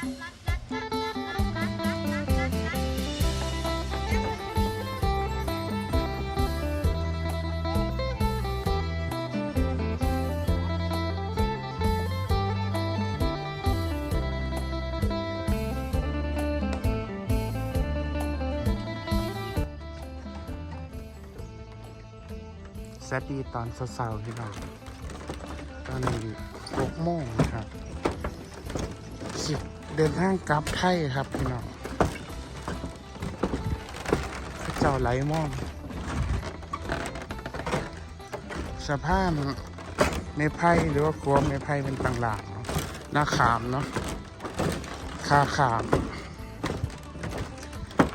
สวัสดีตอนเช้าๆพี่น้องตอนนี้หกโมงนะครับ เดินทางกลับไทยครับพี่น้องเจ้าไหลมอมสะพานเมไพ่หรือว่าครัวเมไพ่เป็นต่างหลางหน้าขามเนาะคาขาม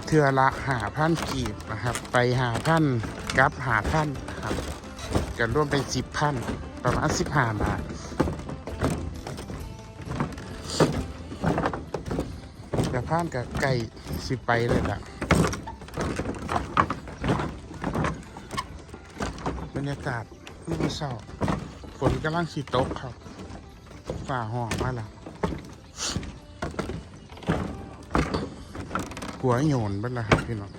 เทือละหาพันกีบนะครับ ไปหาพันกลับหาพันครับกันร่วมเป็นสิบพันประมาณสิบห้าบาทานกับไก่สิไปเลยล่ะบรรยากาศมีเศร้าฝนกำลังสีตกครับฝ่าห่องมาแล้วหัวโยนบ้างละครับพี่น้อง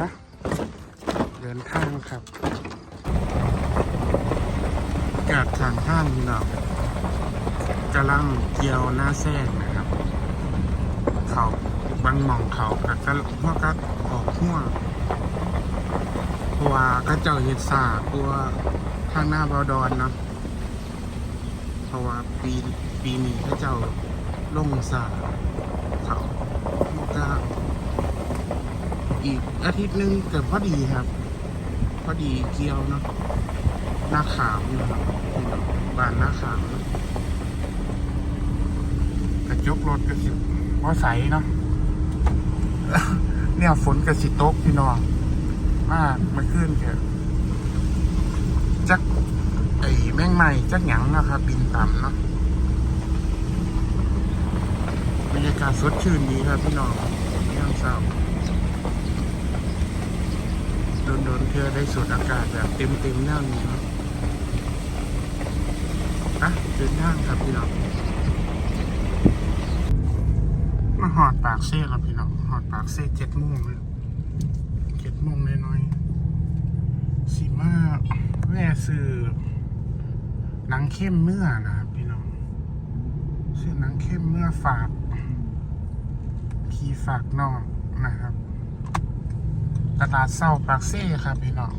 นะเดินทางครับจากทางห้ากำลังเกี่ยวหน้าแซงนะครับ เขาบางหมองเขากับก็หัวก็ออกหัวเพราะว่าก็เจ้าเห็ดสากลัวทางหน้าบาดอนเนาะเพราะว่าปีปีนี้พระเจ้าลงสาเขาก็อีกอาทิตย์หนึงเกิดพอดีครับ พอดีเกี่ยวเนาะหน้าขามนะครับ บ้านน้าขามนะกระจกรถก็สิพอใสเนาะเนี่ยฝนกระสิตกพี่น้องมากมันขึ้นแค่จักไอ้แมงใหม่จักหยังนะครับบินต่ำเนาะบรรยากาศสดชื่นดีครับพี่น้องย่างเศร้าโดนๆเพื่อได้สูดอากาศแบบเต็มๆแน่นอนเนาะ อะเดินทางครับพี่น้องมาหอดปากเซ่แล้วพี่น้องหอดปากเซ่เจ็ดโมงเลยเจ็ดโมงน้อยๆสีมาแว่ซื้อหนังเข้มเมื่อนะครับพี่น้องชื่อหนังเข้มเมื่อฝากพี่ฝากน้องนะครับ ตลาดเศร้าปากเซ่ครับพี่น้อง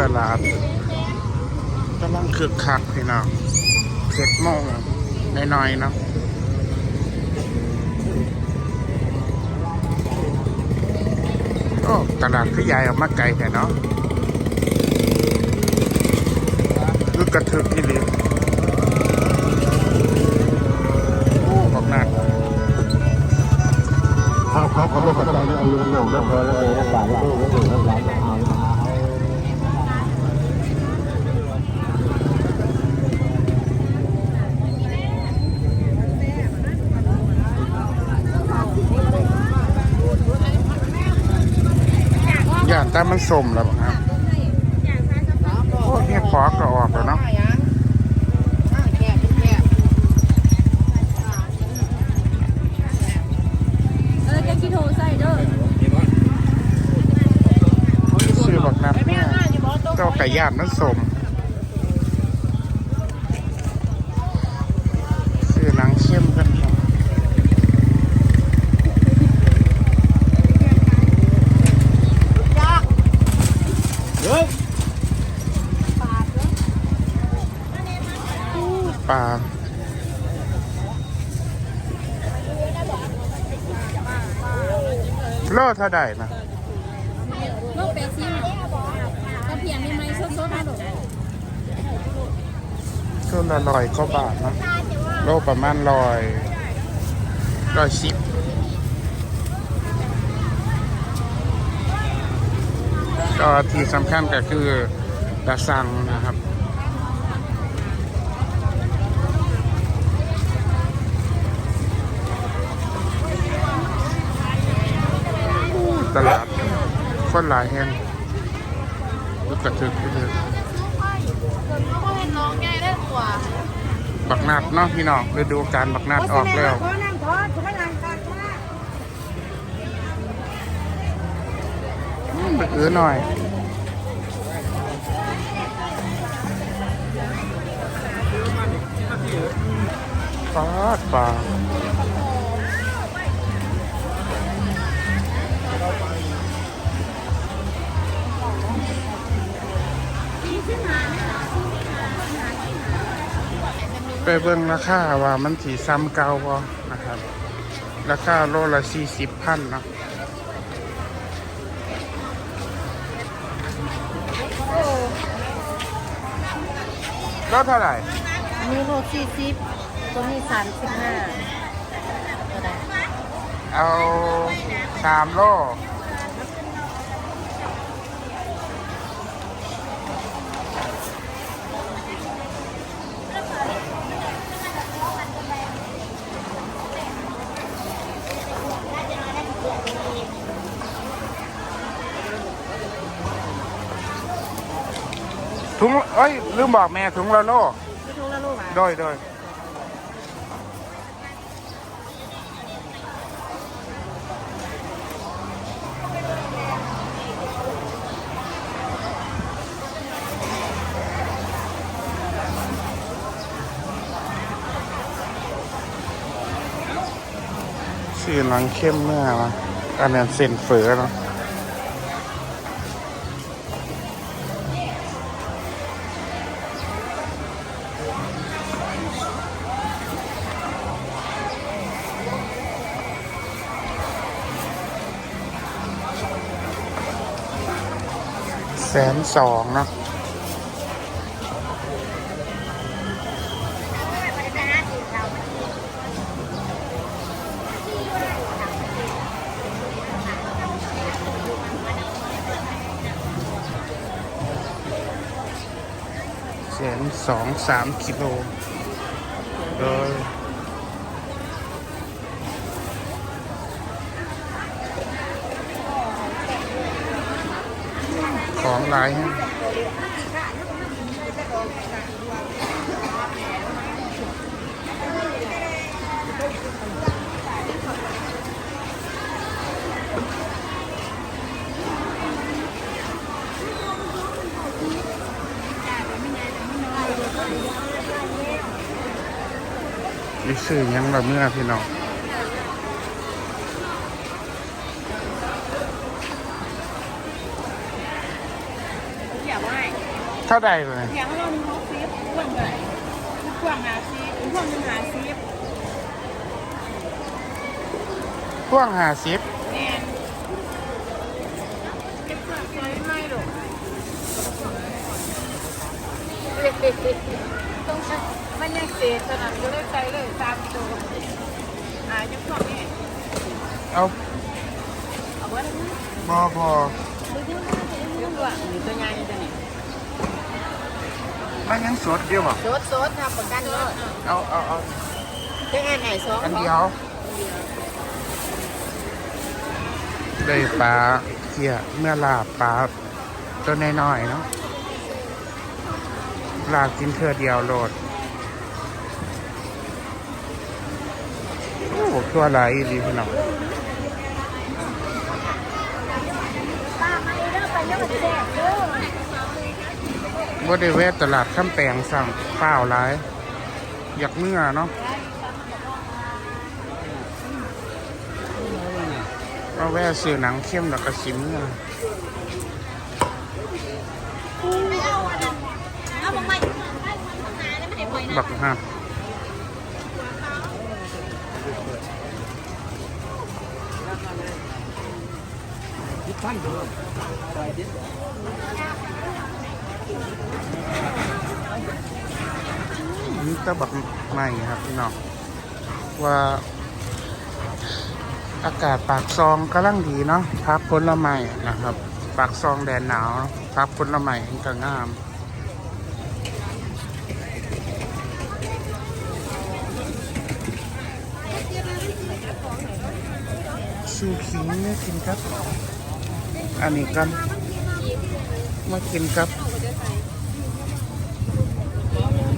ตลาดกำลังคึกคักพี่น้องเจ็ดโมงน้อยๆเนาะโอ้ตลาดพี่ใหญ่ออกมาไกลแต่เนาะลูกกระถึกที่เหลือโอ้บอกหนักครับครับขอบคุณครับอาจารย์เอาลืมหนุ่มนะพอแล้วเลยรักษาแล้วลูกก็ถึงรักษาเอาเอา ย่านแต่ มันสมแล้วบอกครับโอ้เฮ็ดขอก็ออกแล้วเนาะซื้อบอกนับเนี่ยเจ้าไก่ย่านมันสมซื้อหนังเข้มกันครับ ปลาโล เท่าใดนะโลกแปดสิบกระเพียงมีไหมสดๆมาหรอก็ละร้อยก็บาทนะโลประมาณร้อยร้อยสิบก็ที่สำคัญก็คือตะสังนะครับ คนหลายแห่งรถกระทึกกระทึกก็เห็นน้องไงได้กว่าบักนัดเนาะพี่น้องฤดูการบักนัดออกแล้วขอนั่งขอคุณไม่นั่งกันมากอืมไปอื้อหน่อยปลาดปลา ไปเบิ่งราคาว่ามันสีซ้ำเก่าบ่นะครับ ราคาโลละสี่สิบพันเนาะแล้วเท่าไหร่มีโลสี่สิบตัวนี้สามสิบห้าก็ได้เอาสามโล เอ้ย ลืมบอกแม่ถุงละโลไม่ทุกละลูกอะโดยโดยชื่อหนังเข้มเมื่อวะอันนั้นเส้นเฟือเนาะ สนสองเนาะแสนสองสามกิโลโดยของ หลายแฮะมีสื่อหยังแบบเมื่อพี่น้อง อยากว่า เท่าใดเลยอยากให้เรามีฮอปซีฟกว้างเลยกว้างหาซีฟกว้างหนึ่งหาซีฟพ่วงหาสิบแมนเก็บกว้างซอยไม่หรอกต้องใช้มันยังเศษขนาดก็เลยใช้เลยตามตัวอ่าจะพวกนี้เอาเอาไว้บอบอเรื่องว่าหรือตัวใหญ่ตัวนี้ มันยังสดเดียวบ่โซดโซดทำประกันเลยเอาเอาเอาแค่ไหนสองอันเดียวได้ปลาเกี่ยเมื่อลาบปลาตัวน้อยๆเนาะลาบกินเทื่อเดียวโหลดโอ้ตัวไหลายดีพี่น้องป้ามาเด้อไปเด้อแจกเด้อ ว่าได้แวะตลาดข้ามแปงสั่งเปล่าหลาย อยากเมื่อเนาะมาแวะซื้อหนังเข้มแล้วก็สิเมื่อเอามาใหม่ได้ทำงานแล้วไม่ไปล่อบักหักนี่ ก็บักใหม่ครับพี่น้องว่าอากาศปากซองกำลังดีเนาะพักผลไม้นะครับ ปากซองแดนหนาวพักผลไม้ก็งามชูขิงเนี่ยกินครับ อันนี้กันมากินกับ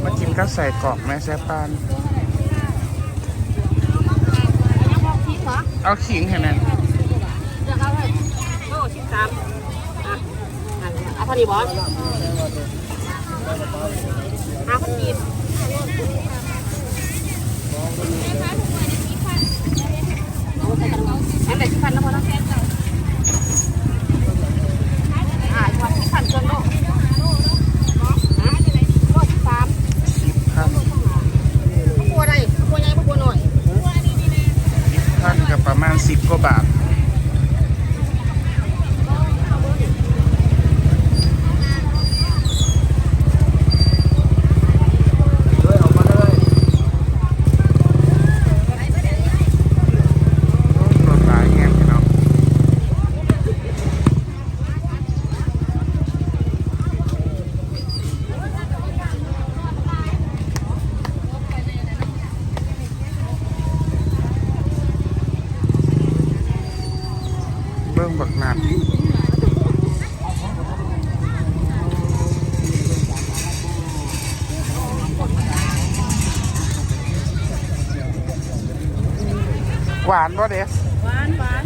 มา กินกับใส่กรอกแม่แซ่ปานยังบอกทิ้งเอเอาขิงให้น่อยเดี๋ยวเขาให้โอ้ชิบสามอะอะเอาพอดีบอสหาคนกินเอาใส่กันเอาใส่ที่พันแล้วพอแล้วอ่าพันที่พันจนโลกฮะโลกที่สาม สิบพัน กลัวอะไรกลัวใหญ่กลัวหน่อย สิบพันกับ ประมาณสิบกว่าบาท หวานป่ะเด็กหวานหวาน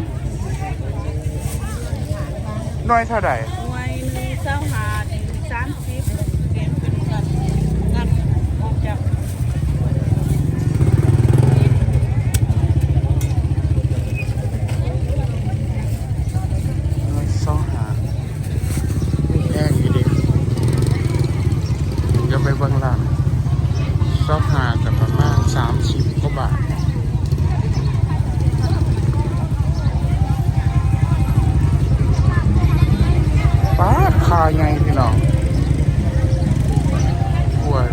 น้อยเท่าไหร่ หน่วยหนึ่งเจ้าหาหนึ่งสามสิบเก็บเป็นกันงัดออกจาก น้อยสองหาแพงอยู่ดิจะไปเบิ่งหลังสองหากับประมาณสามสิบกว่าบาท ป้าดคาไงพี่น้องกล้วย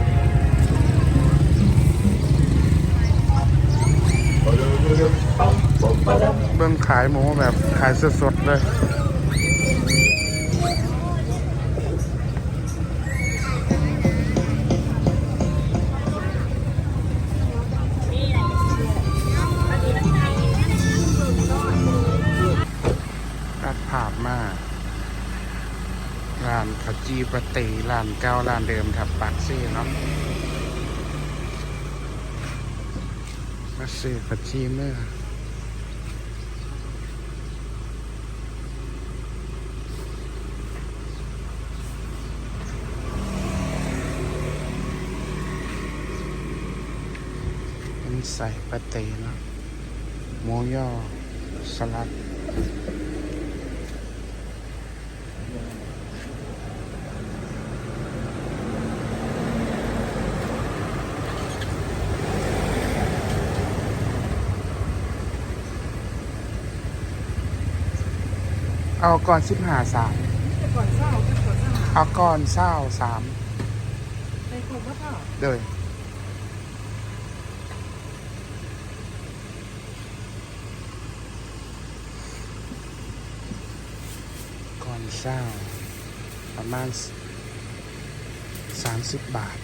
เบิ่งขาย หมูแบบขายสดๆเลยตัดภาพมาร้านขจีปะตีร้านเก้าร้านเดิมครับปากซี่เนาะมาซื้อขจีเมื่อ ใส่ปะตีเนาะหมูย่อสลัดเอาก่อนสิบหาสามก่อนเศร้าก่อนเศร้าเอาก่อนเศร้าสามในกลุ่มว่าเท่าเดยก่อน เศร้า ประมาณ 30 บาท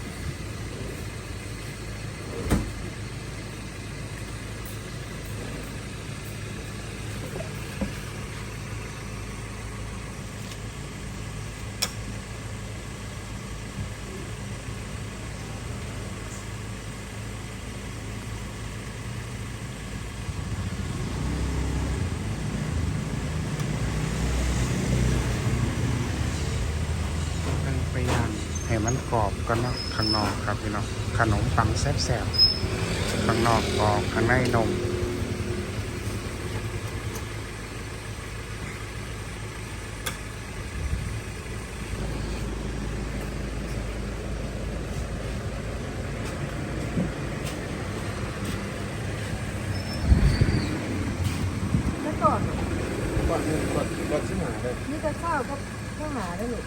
ต้องไปย่างให้มันกร อบกันเนาะข้างนอกครับพี่น้องขนมปังแซ่บๆข้างนอกกรอบข้างในนมแล้วก่อนก่อนหนึ่งก่อนก่อนชิมหาเลยนี่จะเศร้าก็ต้องหาได้หรือ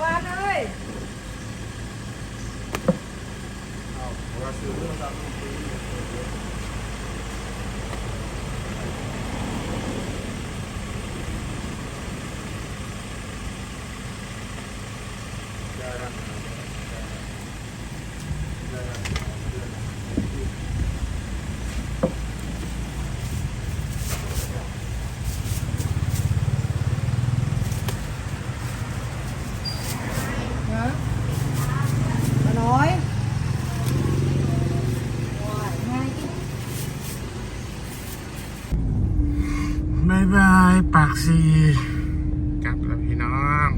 เวานเอ้ย ฮะมาน้อยง่าย บายบายปากซีกลับแล้วพี่น้อง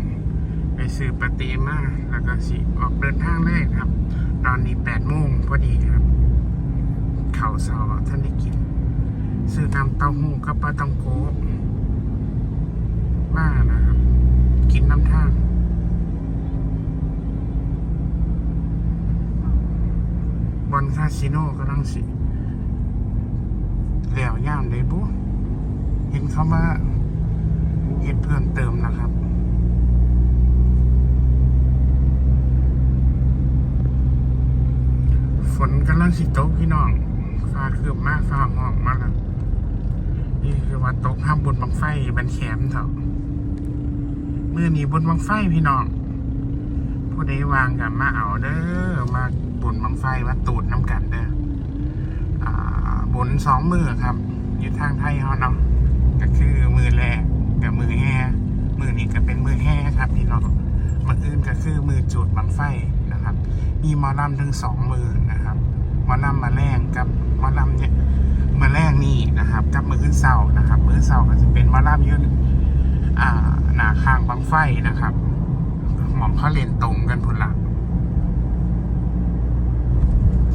ไปซื้อปาเต้มาแล้ว ก็สิออกเดินทางเลยครับ ตอนนี้แปดโมงพอดีครับ เข่าวซอท่านได้กิน ซื้อตามเต้าหู้กับปลาตังโกมานะครับ กินน้ำท่างบอลคาสิโนก็ต้องสิเหลี่ยวย่ามเลยบุเห็นเขามาเห็นเพิ่มเติมนะครับ ฝนกำลังสิตกพี่น้องฟ้าคืบมากฟ้าห้องมาแล้วนี่คือว่าตกห้ามบุญบังไฟบันแขมเถอะเมื่อนี้บุญบังไฟพี่น้องผู้ใดวางกับมาเอาเด้อมาบุญบังไฟวัดตูดน้ำกันเด้ออ่าบุญสองมือครับอยู่ทางไทยเขาเนาะก็คือมือแรกกับมือแห่มือนี้ก็เป็นมือแห่ครับพี่น้องมืออื่ นก็คือมือจุดบังไฟนะครับ มีมอลำถึงสองมือนะครับมอลำมาแรงกับมอลำเนี่ยมาแรงนี่นะครับ กับมือขึ้นเสานะครับ มือเสาก็จะเป็นมอลำอยืนอ่าหนาข้างบังไฟนะครับ หมอมเขาเลนตรงกันพุ่นละ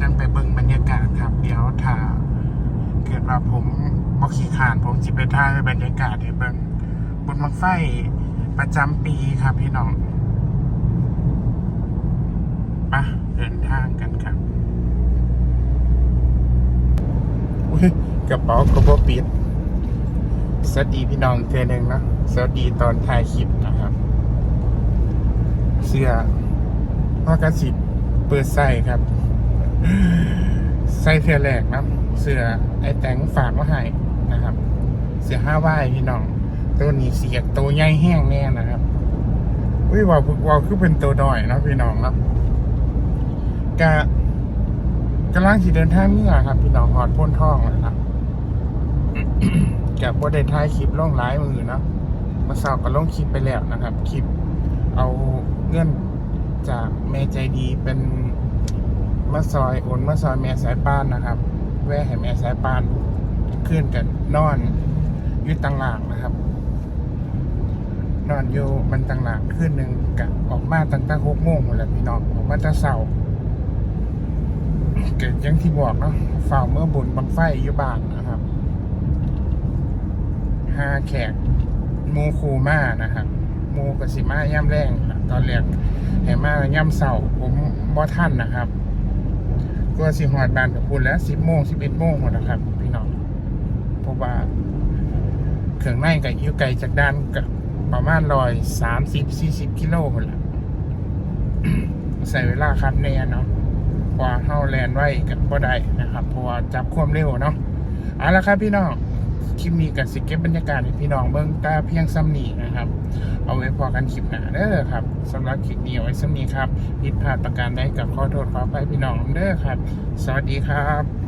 จังไปเบิ่งบรรยากาศครับ เดี๋ยวถ้าเกิดว่าผมบ่ขี้ขานผมจิไปถ่ายบรรยากาศให้เบิ่งบนมังไฟประจำปีครับพี่น้อง ปะเดินทางกันครับอุ๊ยกระเป๋าก็บ่ปิดสวัสดีพี่น้องเทือหนึ่งเนาะสวัสดีตอนถ่ายคลิปนะครับ เสื้อพ่อกระสิบเปิดใส่ครับใส่เทือแรกนะเสื้อไอ้แตงฝากมาให้นะครับ เสื้อห้าว่ายพี่น้อง ตัวนี้เสียกตัวใหญ่แห้งแน่นะครับอุ้ยว่าวว่าวคือเป็นตัวดอยเนาะพี่น้องเนาะ กะกำลังที่เดินทางเมื่อครับ พี่น้องหอดพ้นท่องนะครับกับพอได้ท้ายคลิปล่องหลายมือเนาะมาสอบกับล่องคลิปไปแล้วนะครับ คลิปเอาเงินจากแม่ใจดีเป็นมาซอยโอนมาซอยแม่สายป้านนะครับ แวะให้แม่สายปานขึ้นกันนอนยึดตังหลางนะครับ นอนอยู่มันตังหลางขึ้นหนึ่งกะออกมาตั้งแต่หกโมงหมดแล้วพี่น้องออกมาแต่เสาร์ เกิดยังที่บอกเนาะฝ่าเมื่อบุญบังไฟอยู่บ้านนะครับหาแขกมูคูมานะครับมูกสิมาย่ำแรงนะตอนแรกแห่มาย่ำเสาผมบ่ท่านนะครับ ก็สิหอดบานกับคุณแล้วสิบโมงสิบเอ็ดโมงหมดนะครับ พี่น้องเพราะว่าเครื่องในกับยิ้วไก่จากด้านกับประมาณร้อยสามสิบสี่สิบกิโลหมดละใส่เวลาคัดแน่เนาะ กว่าเฮาแลนไว้กันบ่ได้นะครับเพราะว่าจับความเร็วเนาะเอาละครับพี่น้องคลิปนี้กับสิเก็บบรรยากาศให้พี่น้องเบิ้งตาเพียงซ้ำนีนะครับ เอาไว้พอกันคลิปหน้าเด้อครับสำหรับคลิปนี้ไว้ซ้ำนี้ครับผิดพลาดประการใดกับขอโทษขออภัยพี่น้องเด้อครับ สวัสดีครับ